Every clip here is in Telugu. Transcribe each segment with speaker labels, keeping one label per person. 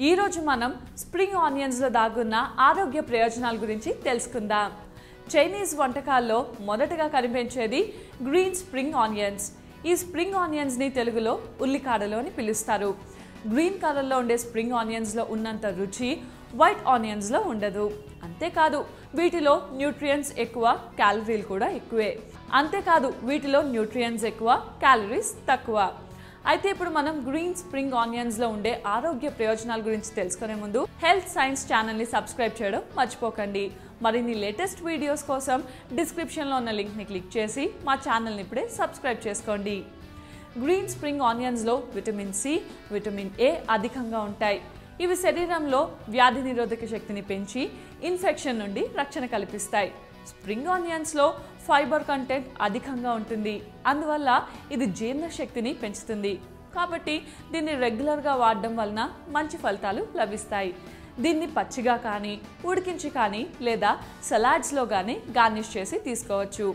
Speaker 1: ఈరోజు మనం స్ప్రింగ్ ఆనియన్స్లో దాగున్న ఆరోగ్య ప్రయోజనాల గురించి తెలుసుకుందాం. చైనీస్ వంటకాల్లో మొదటగా కనిపించేది గ్రీన్ స్ప్రింగ్ ఆనియన్స్. ఈ స్ప్రింగ్ ఆనియన్స్ని తెలుగులో ఉల్లికాడలు అని పిలుస్తారు. గ్రీన్ కలర్లో ఉండే స్ప్రింగ్ ఆనియన్స్లో ఉన్నంత రుచి వైట్ ఆనియన్స్లో ఉండదు. అంతేకాదు వీటిలో న్యూట్రియన్స్ ఎక్కువ క్యాలరీలు కూడా ఎక్కువే. అంతేకాదు వీటిలో న్యూట్రియన్స్ ఎక్కువ క్యాలరీస్ తక్కువ. అయితే ఇప్పుడు మనం గ్రీన్ స్ప్రింగ్ ఆనియన్స్లో ఉండే ఆరోగ్య ప్రయోజనాల గురించి తెలుసుకునే ముందు హెల్త్ సైన్స్ ఛానల్ని సబ్స్క్రైబ్ చేయడం మర్చిపోకండి. మరిన్ని లేటెస్ట్ వీడియోస్ కోసం డిస్క్రిప్షన్లో ఉన్న లింక్ని క్లిక్ చేసి మా ఛానల్ని ఇప్పుడే సబ్స్క్రైబ్ చేసుకోండి. గ్రీన్ స్ప్రింగ్ ఆనియన్స్లో విటమిన్ సి విటమిన్ ఏ అధికంగా ఉంటాయి. ఇవి శరీరంలో వ్యాధి నిరోధక శక్తిని పెంచి ఇన్ఫెక్షన్ నుండి రక్షణ కల్పిస్తాయి. స్ప్రింగ్ ఆనియన్స్లో ఫైబర్ కంటెంట్ అధికంగా ఉంటుంది. అందువల్ల ఇది జీర్ణశక్తిని పెంచుతుంది. కాబట్టి దీన్ని రెగ్యులర్గా వాడడం వలన మంచి ఫలితాలు లభిస్తాయి. దీన్ని పచ్చిగా కానీ ఉడికించి కానీ లేదా సలాడ్స్లో కానీ గార్నిష్ చేసి తీసుకోవచ్చు.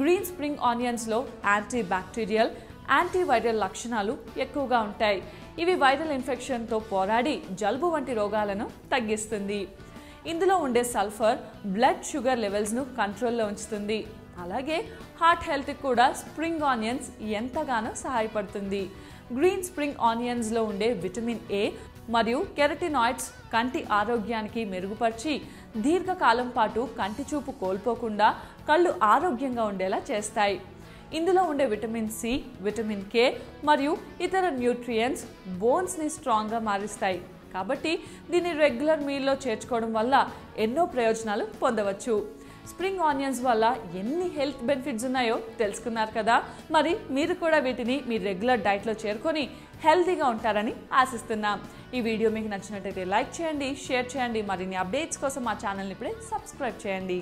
Speaker 1: గ్రీన్ స్ప్రింగ్ ఆనియన్స్లో యాంటీ బ్యాక్టీరియల్ యాంటీవైరల్ లక్షణాలు ఎక్కువగా ఉంటాయి. ఇవి వైరల్ ఇన్ఫెక్షన్తో పోరాడి జలుబు వంటి రోగాలను తగ్గిస్తుంది. ఇందులో ఉండే సల్ఫర్ బ్లడ్ షుగర్ లెవెల్స్ను కంట్రోల్లో ఉంచుతుంది. అలాగే హార్ట్ హెల్త్కి కూడా స్ప్రింగ్ ఆనియన్స్ ఎంతగానో సహాయపడుతుంది. గ్రీన్ స్ప్రింగ్ ఆనియన్స్లో ఉండే విటమిన్ ఏ మరియు కెరటినాయిడ్స్ కంటి ఆరోగ్యానికి మెరుగుపరిచి దీర్ఘకాలం పాటు కంటి చూపు కోల్పోకుండా కళ్ళు ఆరోగ్యంగా ఉండేలా చేస్తాయి. ఇందులో ఉండే విటమిన్ సి విటమిన్ కే మరియు ఇతర న్యూట్రియన్స్ బోన్స్ని స్ట్రాంగ్గా మారుస్తాయి. కాబట్టి దీన్ని రెగ్యులర్ మీల్లో చేర్చుకోవడం వల్ల ఎన్నో ప్రయోజనాలు పొందవచ్చు. స్ప్రింగ్ ఆనియన్స్ వల్ల ఎన్ని హెల్త్ బెనిఫిట్స్ ఉన్నాయో తెలుసుకున్నారు కదా. మరి మీరు కూడా వీటిని మీ రెగ్యులర్ డైట్లో చేరుకొని హెల్తీగా ఉంటారని ఆశిస్తున్నాం. ఈ వీడియో మీకు నచ్చినట్టయితే లైక్ చేయండి షేర్ చేయండి. మరిన్ని అప్డేట్స్ కోసం మా ఛానల్ని ఇప్పుడే సబ్స్క్రైబ్ చేయండి.